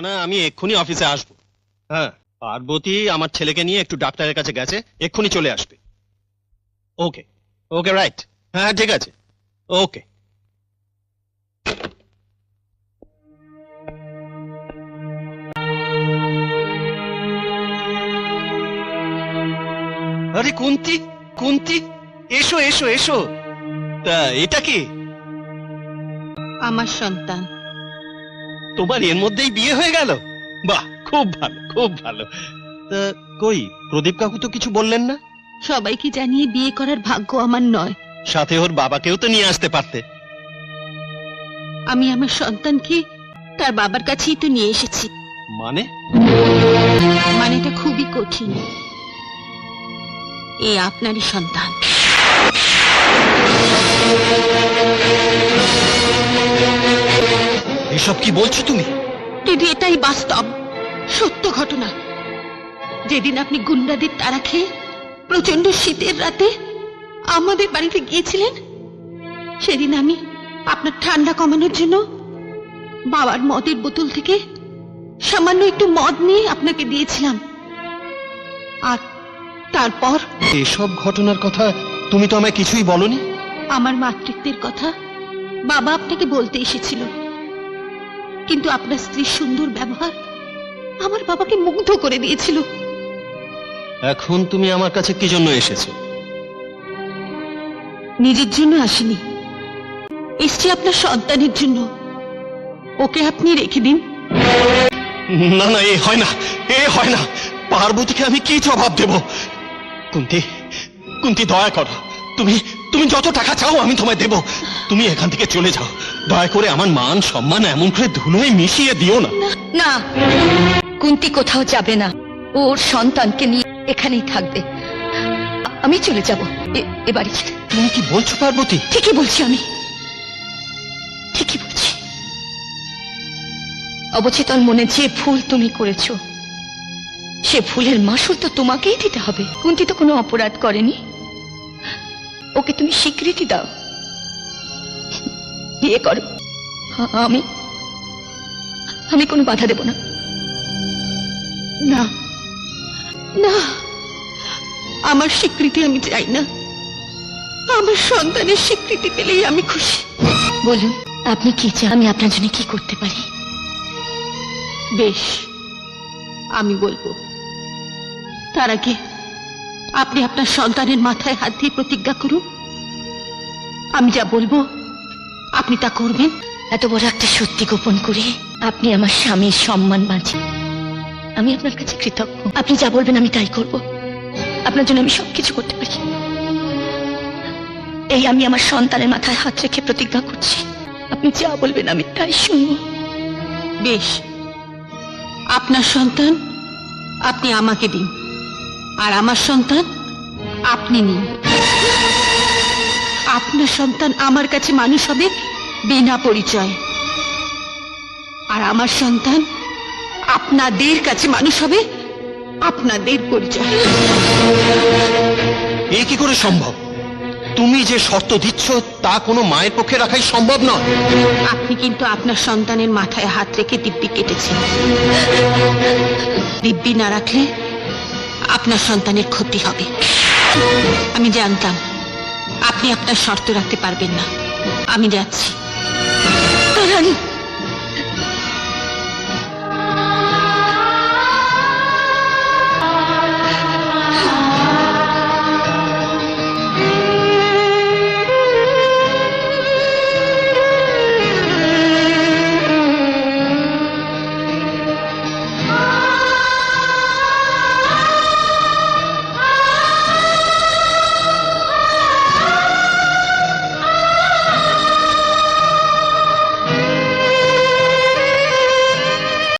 না আমি এক্ষুনি অফিসে আসব। হ্যাঁ পার্বতী আমার ছেলেকে নিয়ে একটু ডাক্তারের কাছে গেছে, এক্ষুনি চলে আসবে। Okay okay, right. হ্যাঁ ঠিক আছে। ওকে। আরে, কুন্তি কুন্তি, এসো এসো এসো। তা, এটা কি? আমার সন্তান। তোমার এর মধ্যেই বিয়ে হয়ে গেল? বাহ খুব ভালো খুব ভালো। তা কই প্রদীপ কাকু তো কিছু বললেন না? সবাইকে জানিয়ে বিয়ে করার ভাগ্য আমার নয়। সাথে ওর বাবাকেও তো নিয়ে আসতে পারতে। আমি আমার সন্তানকে তার বাবার কাছেই তো নিয়ে এসেছি। মানে? মানে এটা খুবই কঠিন। এ আপনারই সন্তান। এসব কি বলছো তুমি? দিদি এটাই বাস্তব। সত্য ঘটনা। যেদিন আপনি গুন্ডাদের তারা খেয়ে প্রচণ্ড শীতের রাতে আমাদের বাড়িতে গিয়েছিলেন সেদিন আমি আপনার ঠান্ডা কমানোর জন্য বাবার মদের বোতল থেকে সামান্য একটু মদ নিয়ে আপনাকে দিয়েছিলাম। আর তারপর এসব ঘটনার কথা তুমি তো আমায় কিছুই বলনি? আমার মাতৃত্বের কথা বাবা আপনাকে বলতে এসেছিল। কিন্তু আপনার স্ত্রীর সুন্দর ব্যবহার আমার বাবাকে মুগ্ধ করে দিয়েছিল। এখন তুমি আমার কাছে কি জন্য এসেছ? নিজের জন্য আসেনি। এসছি আপনার সন্তানের জন্য। ওকে আপনি রেখে দিন। না না এ হয় না এ হয় না। পার্বতীকে আমি কি জবাব দেব? কুন্তি কুন্তি দয়া করো। তুমি তুমি যত টাকা চাও আমি তোমায় দেব। তুমি এখান থেকে চলে যাও। দয়া করে আমার মান সম্মান এমন করে ধুলোয় মিশিয়ে দিও না। না কুন্তি কোথাও যাবে না। ওর সন্তানকে নিয়ে এখানেই থাকবে। আমি চলে যাব। এ- এ বাড়ি ছেড়ে। তুমি কি বলছো পার্বতী? ঠিকই বলছি আমি। ঠিকই বলছি। অবচেতন মনে যে ভুল তুমি করেছ সে ভুলের মাসুল তো তোমাকেই দিতে হবে। কুন্তি তো কোনো অপরাধ করেনি। ওকে তুমি স্বীকৃতি দাও। বিয়ে করো। আমি আমি কোনো বাধা দেব না। না না আমার স্বীকৃতি আমি চাই না। আমার সন্তানের স্বীকৃতি পেলেই আমি খুশি। বলুন আপনি কি চান? আমি আপনার জন্য কি করতে পারি? বেশ আমি বলব। তার আগে আপনি আপনার সন্তানের মাথায় হাত দিয়ে প্রতিজ্ঞা করুন। আমি যা বলব আপনি তা করবেন? এত বড় একটা সত্যি গোপন করে আপনি আমার স্বামীর সম্মান বাঁচি। আমি আপনার কাছে কৃতজ্ঞ। আপনি যা বলবেন আমি তাই করব। আপনার জন্য আমি সবকিছু করতে পারি। এই আমি আমার সন্তানের মাথায় হাত রেখে প্রতিজ্ঞা করছি। আপনি যা বলবেন আমি তাই শুনব। বেশ। আপনার সন্তান আপনি আমাকে দিন। আর আমার সন্তান আপনি নিন। আপনার সন্তান আমার কাছে মানুষ হবে বিনা পরিচয়। আর আমার সন্তান আপনাদের কাছে মানুষ হবে আপনাদের পরিচয়। এ কি করে সম্ভব? তুমি যে শর্ত দিচ্ছ তা কোনো মায়ের পক্ষে রাখাই সম্ভব নয়। আপনি কিন্তু আপনার সন্তানের মাথায় হাত রেখে দিব্যি কেটেছেন। দিব্যি না রাখলে আপনার সন্তানের ক্ষতি হবে। আমি জানতাম আপনি আপনার শর্ত রাখতে পারবেন না। আমি যাচ্ছি। দাঁড়ান